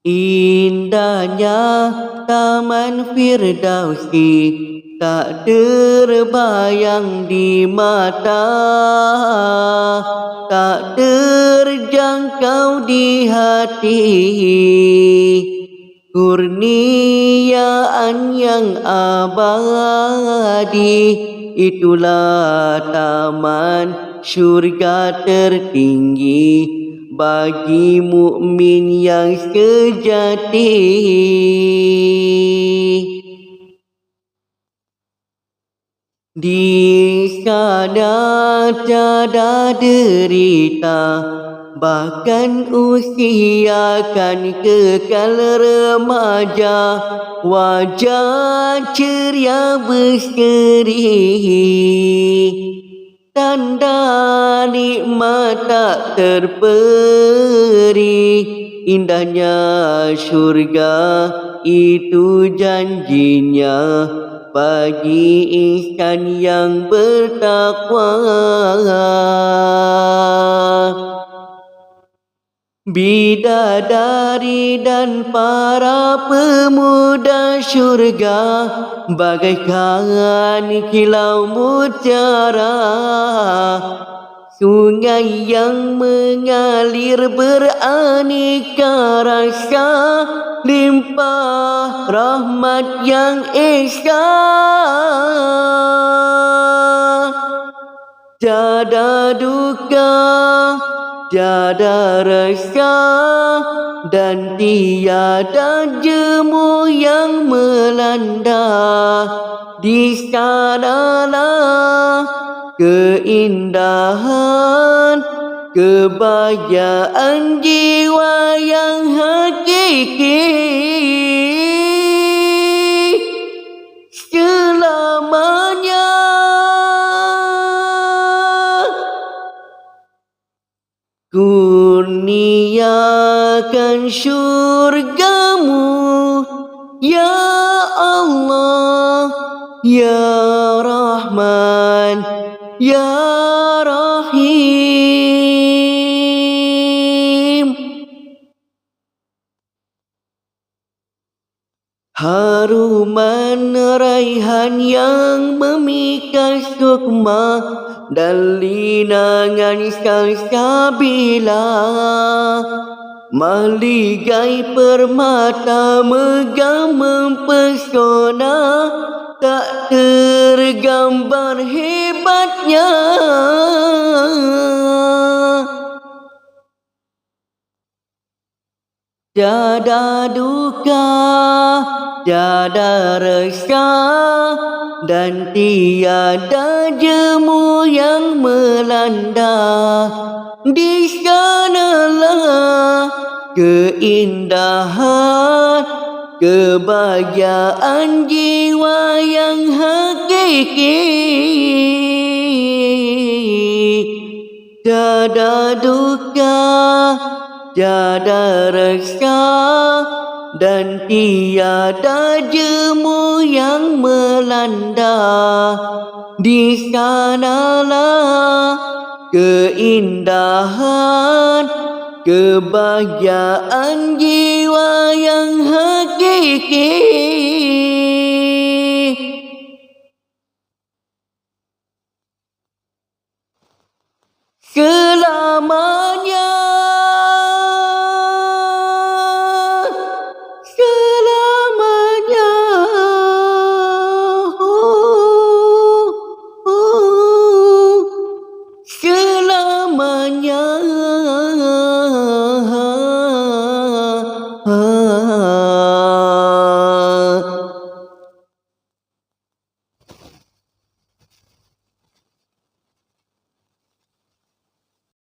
Indahnya Taman Firdausi tak terbayang di mata. Tak terjangkau di hati. Kurniaan yang abadi itulah taman syurga tertinggi bagi mukmin yang sejati. Di sana tiada derita bahkan usia kan kekal remaja. Wajah ceria berseri tanda nikmat tak terperi. Indahnya syurga itu janjinya. Bagi insan yang bertakwa Bidadari dan para pemuda syurga Bagaikan kilau mutiara. Sungai yang mengalir beraneka rasa Limpah rahmat yang esa. Tiada duka tiada rasa dan tiada jemu yang melanda. Di sanalah keindahan kebahagiaan jiwa yang hakiki Kurniakan syurgamu Ya Allah Ya Rahman Ya Haruman raihan yang memikat sukma dan linangan salsabila Maligai permata megah mempesona Tak tergambar hebatnya Tiada duka, tiada resah dan tiada jemu yang melanda. Di sanalah keindahan kebahagiaan jiwa yang hakiki. Tiada duka tiada rasa dan tiada jemu yang melanda. Di sanalah keindahan kebahagiaan jiwa yang hakiki. Selama nhớ